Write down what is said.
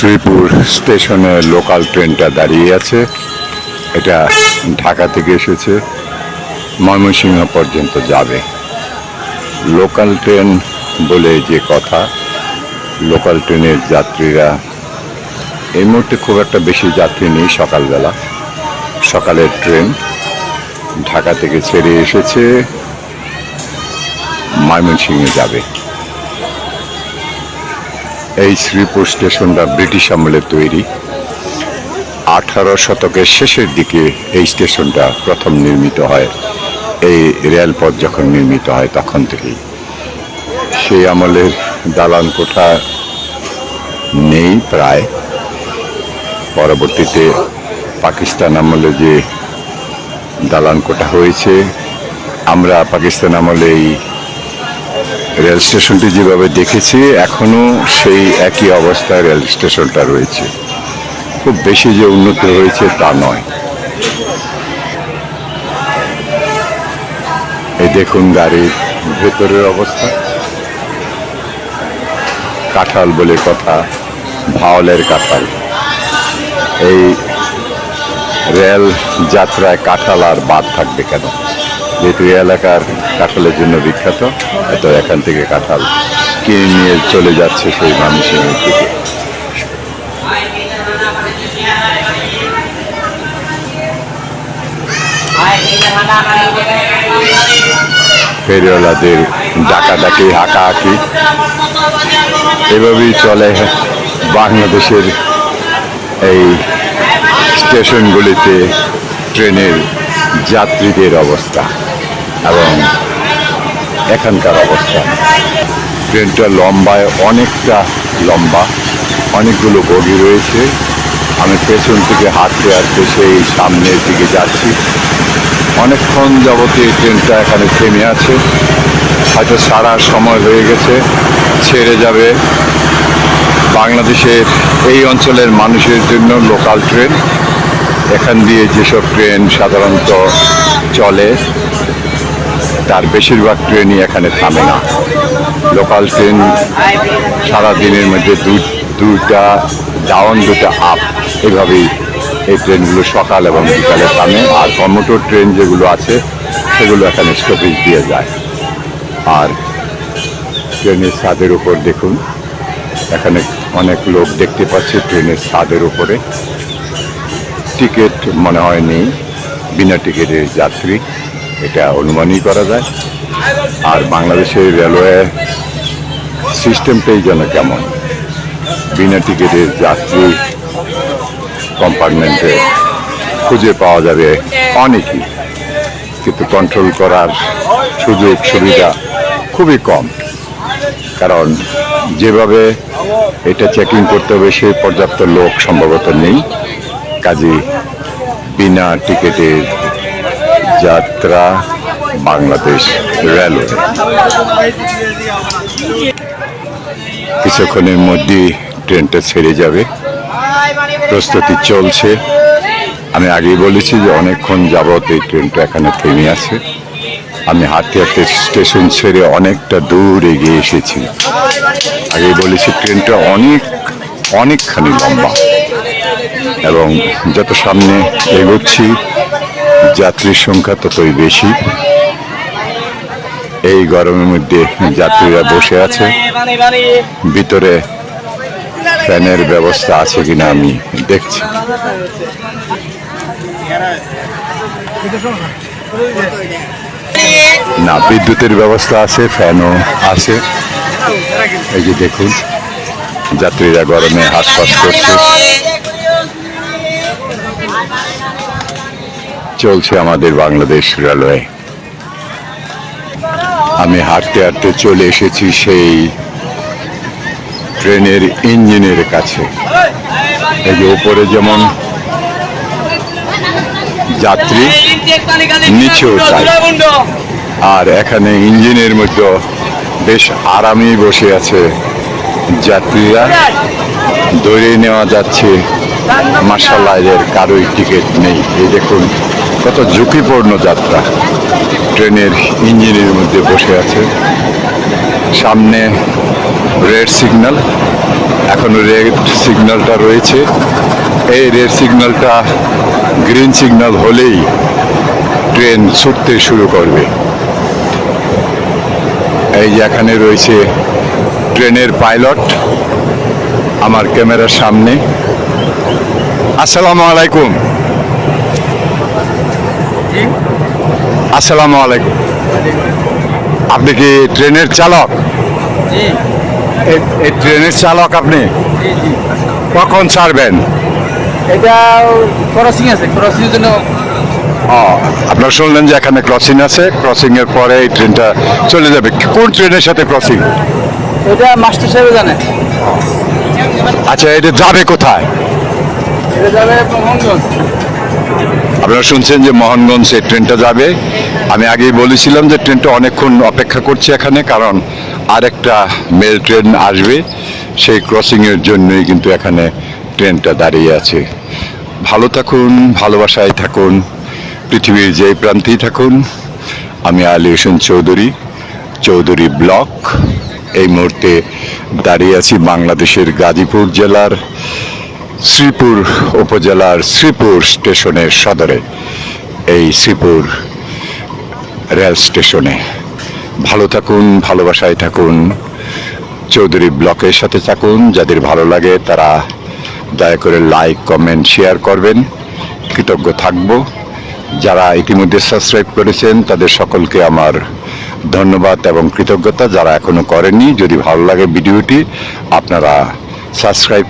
শ্রীপুর স্টেশনে লোকাল ট্রেনটা দাঁড়িয়ে আছে। এটা ঢাকা থেকে এসেছে। ময়মনসিংহ পর্যন্ত যাবে। লোকাল ট্রেন বলে যে কথা, লোকাল ট্রেনের যাত্রীরা এই মুহূর্তে খুব একটা বেশি যাত্রী নেই সকালবেলা। সকালের ট্রেন ঢাকা থেকে ছেড়ে এসেছে, ময়মনসিংহে যাবে। এই শ্রীপুর স্টেশনটা ব্রিটিশ আমলে তৈরি। আঠারো শতকের শেষের দিকে এই স্টেশনটা প্রথম নির্মিত হয়। এই রেলপথ যখন নির্মিত হয় তখন থেকেই। সেই আমলের দালান কোঠা নেই প্রায়। পরবর্তীতে পাকিস্তান আমলে যে দালান কোঠা হয়েছে, আমরা পাকিস্তান আমলে এই রেল স্টেশনটি যেভাবে দেখেছি, এখনও সেই একই অবস্থায় রেল স্টেশনটা রয়েছে। খুব বেশি যে উন্নত হয়েছে তা নয়। এই দেখুন গাড়ির ভেতরের অবস্থা। কাঁঠাল বলে কথা, ভাওলের কাঁঠাল। এই রেল যাত্রায় কাঁঠাল আর বাদ থাকবে কেন? যেহেতু এলাকার কাঁঠালের জন্য বিখ্যাত তো এখান থেকে কাঁঠাল কিনে নিয়ে চলে যাচ্ছে সেই মানুষের দিকে ফেরিওয়ালাদের ডাকাডাকি, হাঁকাহাঁকি, এভাবেই চলে বাংলাদেশের এই স্টেশনগুলিতে ট্রেনের যাত্রীদের অবস্থা। এবং এখানকার অবস্থা। ট্রেনটা লম্বায় অনেকটা লম্বা, অনেকগুলো বগি রয়েছে। আমি পেছন থেকে হাঁটতে হাঁটতে সেই সামনের দিকে যাচ্ছি। অনেকক্ষণ যাবতীয় ট্রেনটা এখানে থেমে আছে। হয়তো সারা সময় হয়ে গেছে, ছেড়ে যাবে। বাংলাদেশের এই অঞ্চলের মানুষের জন্য লোকাল ট্রেন। এখান দিয়ে যেসব ট্রেন সাধারণত চলে তার বেশিরভাগ ট্রেনই এখানে থামে না। লোকাল ট্রেন সারা দিনের মধ্যে দুটা ডাউন দুটা আপ এভাবেই এই ট্রেনগুলো সকাল এবং বিকালে থামে। আর কর্মটোর ট্রেন যেগুলো আছে, সেগুলো এখানে স্টপেজ দিয়ে যায়। আর ট্রেনের ছাদের উপর দেখুন, এখানে অনেক লোক দেখতে পাচ্ছে ট্রেনের ছাদের উপরে। টিকিট মনে হয় নেই, বিনা টিকিটের যাত্রী। এটা অনুমানই করা যায়। আর বাংলাদেশের রেলওয়ে সিস্টেমটাই যেন কেমন। বিনা টিকিটের যাত্রী কম্পার্টমেন্টে খুঁজে পাওয়া যাবে অনেকই। কিন্তু কন্ট্রোল করার সুযোগ, সুবিধা খুবই কম। কারণ যেভাবে এটা চেকিং করতে হবে সেই পর্যাপ্ত লোক সম্ভবত নেই। কাজী বিনা টিকিটের যাত্রা বাংলাদেশ রেলওয়ে। কিছুক্ষণের মধ্যেই ট্রেনটা ছেড়ে যাবে। প্রস্তুতি চলছে। আমি আগেই বলেছি যে অনেকক্ষণ যাবত এই ট্রেনটা এখানে থেমে আছে। আমি হাঁটতে হাঁটতে স্টেশন ছেড়ে অনেকটা দূর এগিয়ে এসেছি। আগেই বলেছি, ট্রেনটা অনেক, অনেকখানি লম্বা। এবং যত সামনে এগোচ্ছি যাত্রীর সংখ্যা ততই বেশি। এই গরমের মধ্যে যাত্রীরা বসে আছে। ভিতরে ফ্যানের ব্যবস্থা আছে কিনা আমি দেখছি। না, বিদ্যুতের ব্যবস্থা আছে, ফ্যানও আছে। এই যে দেখুন, যাত্রীরা গরমে হাসপাস করছে। চলছে আমাদের বাংলাদেশ রেলওয়ে। আমি হাঁটতে হাঁটতে চলে এসেছি সেই ট্রেনের ইঞ্জিনের কাছে। এই যে উপরে যেমন যাত্রী, নিচেও তাই আর এখানে ইঞ্জিনের মধ্যে বেশ আরামেই বসে আছে যাত্রীরা। দৌড়ে নেওয়া যাচ্ছে মার্শাল্লাহ এদের কারোই টিকিট নেই। এই দেখুন কত ঝুঁকিপূর্ণ যাত্রা। ট্রেনের ইঞ্জিনের মধ্যে বসে আছে। সামনে রেড সিগন্যাল। এখনও রেড সিগন্যালটা রয়েছে। এই রেড সিগন্যালটা গ্রিন সিগন্যাল হলেই ট্রেন ছুটতে শুরু করবে। এই যে এখানে রয়েছে ট্রেনের পাইলট, আমার ক্যামেরার সামনে। আসসালামু আলাইকুম। আসসালামু আলাইকুম। আপনি কি ট্রেনের চালক? এই- এই ট্রেনের চালক আপনি? কখন ছাড়বেন? এটা ক্রসিং আছে ক্রসিং এর জন্য ও, আপনারা শুনলেন যে এখানে ক্রসিং আছে ক্রসিং এর পরে এই ট্রেনটা চলে যাবে। কোন ট্রেনের সাথে ক্রসিং এটা মাস্টার সাহেব জানে। আচ্ছা এটা যাবে কোথায়? এটা যাবে মোহনগঞ্জ আপনারা শুনছেন যে মোহনগঞ্জ এই ট্রেনটা যাবে। আমি আগেই বলেছিলাম যে ট্রেনটা অনেকক্ষণ অপেক্ষা করছে এখানে, কারণ আরেকটা মেল ট্রেন আসবে। সেই ক্রসিংয়ের জন্যই কিন্তু এখানে ট্রেনটা দাঁড়িয়ে আছে। ভালো থাকুন, ভালোবাসায় থাকুন, পৃথিবীর যেই প্রান্তেই থাকুন। আমি আলী হোসেন চৌধুরী চৌধুরী ব্লক। এই মুহূর্তে দাঁড়িয়ে আছি বাংলাদেশের গাজীপুর জেলার শ্রীপুর উপজেলার শ্রীপুর স্টেশনের সদরে, এই শ্রীপুর রেল স্টেশনে। ভালো থাকুন, ভালোবাসায় থাকুন, চৌধুরী ব্লকের সাথে থাকুন, যাদের ভালো লাগে তারা দয়া করে লাইক কমেন্ট শেয়ার করবেন। কৃতজ্ঞ থাকব। যারা ইতিমধ্যে সাবস্ক্রাইব করেছেন, তাদের সকলকে আমার ধন্যবাদ এবং কৃতজ্ঞতা। যারা এখনও করেনি যদি ভালো লাগে ভিডিওটি, আপনারা সাবস্ক্রাইব